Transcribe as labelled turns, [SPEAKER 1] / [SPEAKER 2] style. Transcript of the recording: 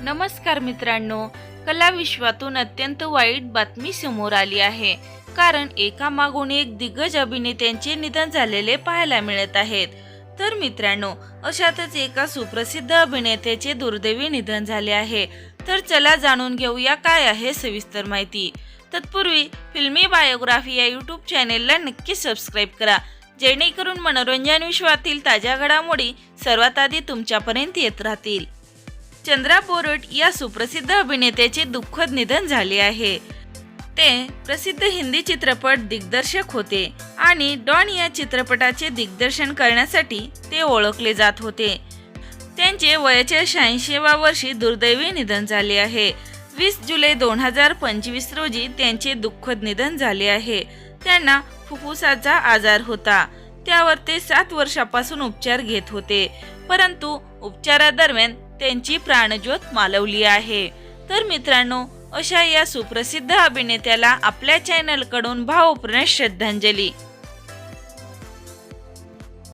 [SPEAKER 1] नमस्कार मित्रांनो कला विश्वातून अत्यंत वाईट बातमी समोर आली आहे. कारण एका मागून एक दिग्गज अभिनेत्यांचे निधन झालेले पाहायला मिळत आहेत. तर मित्रांनो अशातच एका सुप्रसिद्ध अभिनेत्याचे दुर्दैवी निधन झाले आहे. तर चला जाणून घेऊया काय आहे सविस्तर माहिती. तत्पूर्वी फिल्मी बायोग्राफी या यूट्यूब चॅनेलला नक्की सबस्क्राईब करा. जेणेकरून मनोरंजन विश्वातील ताज्या घडामोडी सर्वात आधी तुमच्यापर्यंत येत राहतील. चंद्रा बोरट या सुप्रसिद्ध अभिनेत्याचे दुःखद निधन झाले आहे. ते प्रसिद्ध हिंदी चित्रपट दिग्दर्शक होते आणि डॉन या चित्रपटाचे दिग्दर्शन करण्यासाठी ते ओळखले जात होते. त्यांचे वयाच्या शहाऐंशीव्या वर्षी दुर्दैवी निधन झाले आहे. वीस जुलै दोन हजार पंचवीस रोजी त्यांचे दुःखद निधन झाले आहे. त्यांना फुफ्फुसाचा आजार होता. त्यावर ते सात वर्षापासून उपचार घेत होते. परंतु उपचारादरम्यान त्यांची प्राणज्योत मालवली आहे. तर मित्रांनो अशा या सुप्रसिद्ध अभिनेत्याला आपल्या चॅनलकडून भावपूर्ण श्रद्धांजली.